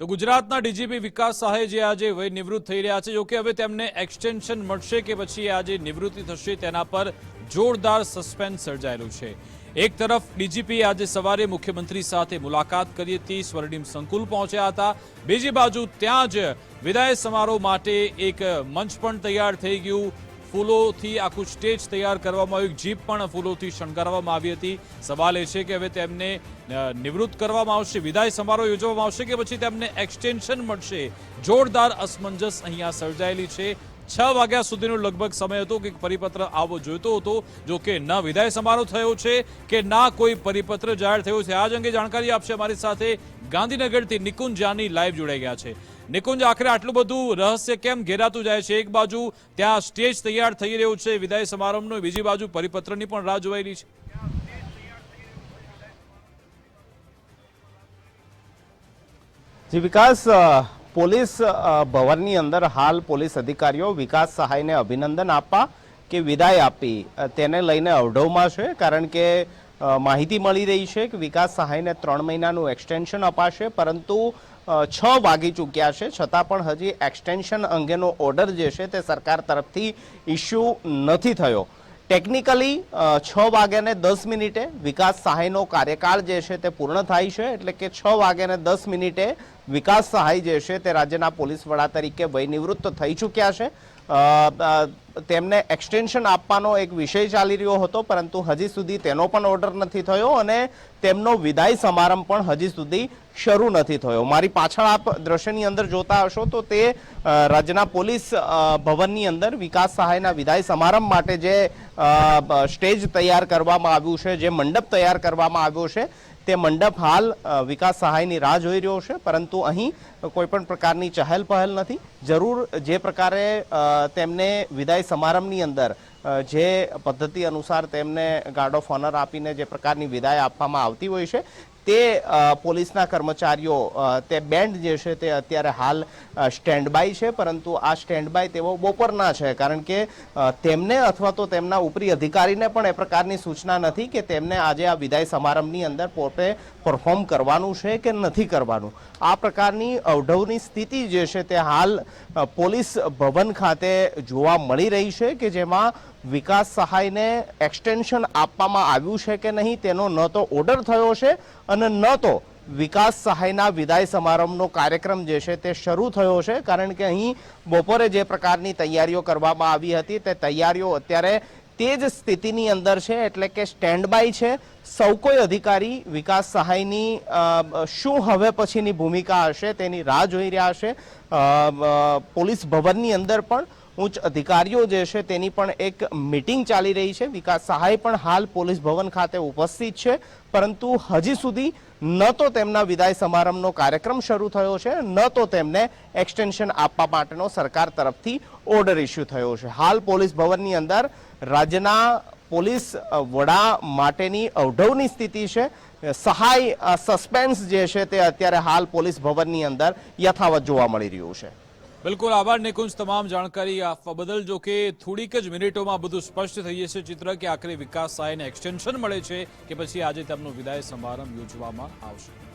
તો ગુજરાતના ડીજીપી વિકાસ સહાય જે આજે વય નિવૃત્ત થઈ રહ્યા છે જોકે હવે તેમને એક્સટેન્શન મળશે કે પછી આજે નિવૃત્તિ થશે તેના પર જોરદાર સસ્પેન્સ સર્જાયેલું છે. એક તરફ ડીજીપી આજે સવારે મુખ્યમંત્રી સાથે મુલાકાત કરી હતી, સ્વર્ણિમ સંકુલ પહોંચ્યા હતા. બીજી બાજુ ત્યાં જ વિદાય સમારોહ માટે એક મંચ પણ તૈયાર થઈ ગયું. ફૂલોથી આખું સ્ટેજ તૈયાર કરવામાં આવ્યું. જીપ પણ ફૂલોથી શણગારવામાં આવી હતી. સવાલ એ છે કે હવે તેમને નિવૃત્ત કરવામાં આવશે, વિદાય સમારોહ યોજવામાં આવશે કે પછી તેમને એક્સટેન્શન મળશે? જોરદાર અસમંજસ અહીંયા સર્જાયેલી છે. છ વાગ્યા સુધીનો લગભગ સમય હતો કે પરિપત્ર આવવો જોઈતો હતો. જો કે ન વિદાય સમારોહ થયો છે કે ના કોઈ પરિપત્ર જાહેર થયો છે. આ જ અંગે જાણકારી આપશે અમારી સાથે ગાંધીનગરથી નિકુંજ જાની લાઈવ જોડાઈ ગયા છે. નિકુંજ, આખરે આટલું બધું રહસ્ય કેમ ઘેરાતું જાય છે? એક બાજુ ત્યાં સ્ટેજ તૈયાર થઈ રહ્યું છે વિદાય સમારંભનો, બીજી બાજુ પરિપત્રની પણ રાહ જોવાયેલી છે. જી, વિકાસ પોલીસ ભવનની અંદર હાલ પોલીસ અધિકારીઓ વિકાસ સહાયને અભિનંદન આપવા કે વિદાય આપી તેને લઈને અવઢવમાં છે. કારણ કે માહિતી મળી રહી છે કે વિકાસ સહાયને ત્રણ મહિનાનું એક્સટેન્શન અપાશે, પરંતુ છ વાગી ચૂક્યા છે. છતાં પણ હજી એક્સટેન્શન અંગેનો ઓર્ડર જે છે તે સરકાર તરફથી ઇસ્યુ નથી થયો. ટેકનિકલી છ વાગ્યાને દસ મિનિટે વિકાસ સહાયનો કાર્યકાળ જે છે તે પૂર્ણ થાય છે, એટલે કે છ વાગ્યાને દસ મિનિટે વિકાસ સહાય જે છે તે રાજ્યના પોલીસ વડા તરીકે વયનિવૃત્ત થઈ ચૂક્યા છે. તેમને એક્સટેન્શન આપવાનો એક વિષય ચાલી રહ્યો હતો, પરંતુ હજી સુધી તેનો પણ ઓર્ડર નથી થયો અને તેમનો વિદાય સમારંભ પણ હજી સુધી શરૂ નથી થયો. મારી પાછળ આપ દ્રશ્યની અંદર જોતા હશો તો તે રાજ્યના પોલીસ ભવનની અંદર વિકાસ સહાયના વિદાય સમારંભ માટે જે સ્ટેજ તૈયાર કરવામાં આવ્યું છે, જે મંડપ તૈયાર કરવામાં આવ્યો છે તે મંડપ હાલ વિકાસ સહાયની રાહ જોઈ રહ્યો છે, પરંતુ અહીં કોઈ પણ પ્રકારની ચહલ પહેલ નથી. જરૂર જે પ્રકારે તેમને વિદાય સમારંભની અંદર જે પદ્ધતિ અનુસાર તેમને ગાર્ડ ઓફ ઓનર આપીને જે પ્રકારની વિદાય આપવામાં આવતી હોય છે તે પોલીસના કર્મચારીઓ તે બેન્ડ જે છે તે અત્યારે હાલ સ્ટેન્ડ બાય છે, પરંતુ આ સ્ટેન્ડ બાય તેઓ બપોરના છે, કારણ કે તેમને અથવા તો તેમના ઉપરી અધિકારીને પણ એ પ્રકારની સૂચના નથી કે તેમને આજે આ વિદાય સમારંભની અંદર પોતે પરફોર્મ કરવાનું છે કે નથી કરવાનું. આ પ્રકારની અવઢવની સ્થિતિ જે છે તે હાલ પોલીસ ભવન ખાતે જોવા મળી રહી છે કે જેમાં વિકાસ સહાયને એક્સટેન્શન આપવામાં આવ્યું છે કે નહીં તેનો ન તો ઓર્ડર થયો છે અને ન તો વિકાસ સહાયના વિદાય સમારંભનો કાર્યક્રમ જે છે તે શરૂ થયો છે. કારણ કે અહીં બપોરે જે પ્રકારની તૈયારીઓ કરવામાં આવી હતી તે તૈયારીઓ અત્યારે તે જ સ્થિતિની અંદર છે એટલે કે સ્ટેન્ડ બાય છે. સૌ કોઈ અધિકારી વિકાસ સહાયની શું હવે પછીની ભૂમિકા હશે તેની રાહ જોઈ રહ્યા છે. પોલીસ ભવનની અંદર પણ ઉચ્ચ અધિકારીઓ જે છે તેની પણ એક મિટિંગ ચાલી રહી છે. વિકાસ સહાય પણ હાલ પોલીસ ભવન ખાતે ઉપસ્થિત છે. પરંતુ હજી સુધી ન તો તેમના વિદાય સમારંભનો કાર્યક્રમ શરૂ થયો છે. ન તો તેમને એક્સટેન્શન આપવા માટેનો સરકાર તરફથી ઓર્ડર ઇસ્યુ થયો છે. હાલ પોલીસ ભવનની અંદર રાજ્યના પોલીસ વડા માટેની અવઢવની સ્થિતિ છે. સહાય સસ્પેન્સ જે છે તે અત્યારે હાલ પોલીસ ભવનની અંદર યથાવત જોવા મળી રહ્યું છે. બિલકુલ આભાર નિકુંજ તમામ જાણકારી આપવા બદલ. જો કે થોડીક જ મિનિટોમાં બધું સ્પષ્ટ થઈ જશે ચિત્ર કે આખરે વિકાસ સહાયને એક્સટેન્શન મળે છે કે પછી આજે તેમનો વિદાય સમારંભ યોજવામાં આવશે.